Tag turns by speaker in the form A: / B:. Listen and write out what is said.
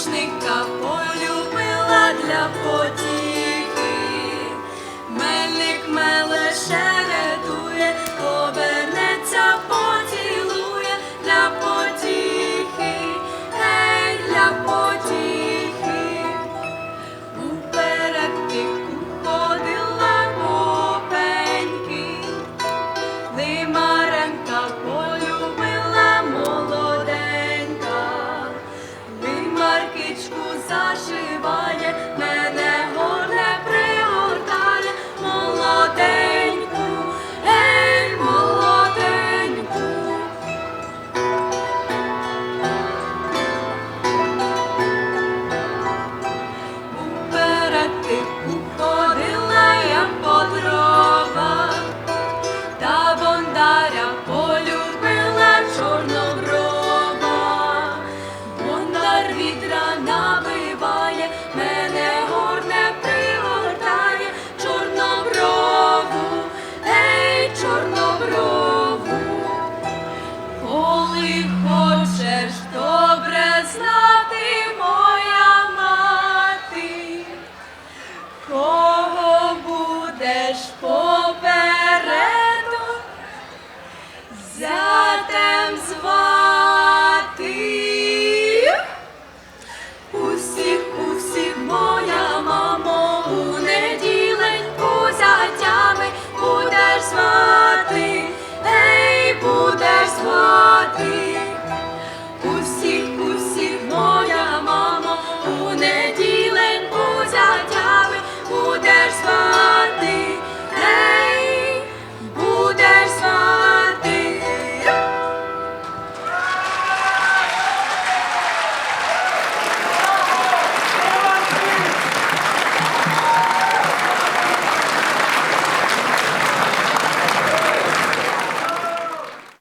A: рушника полюбила для потіхи. молоденька, Лимаркичку зашиває. коли хочеш добре знати моя мати, кого будеш по.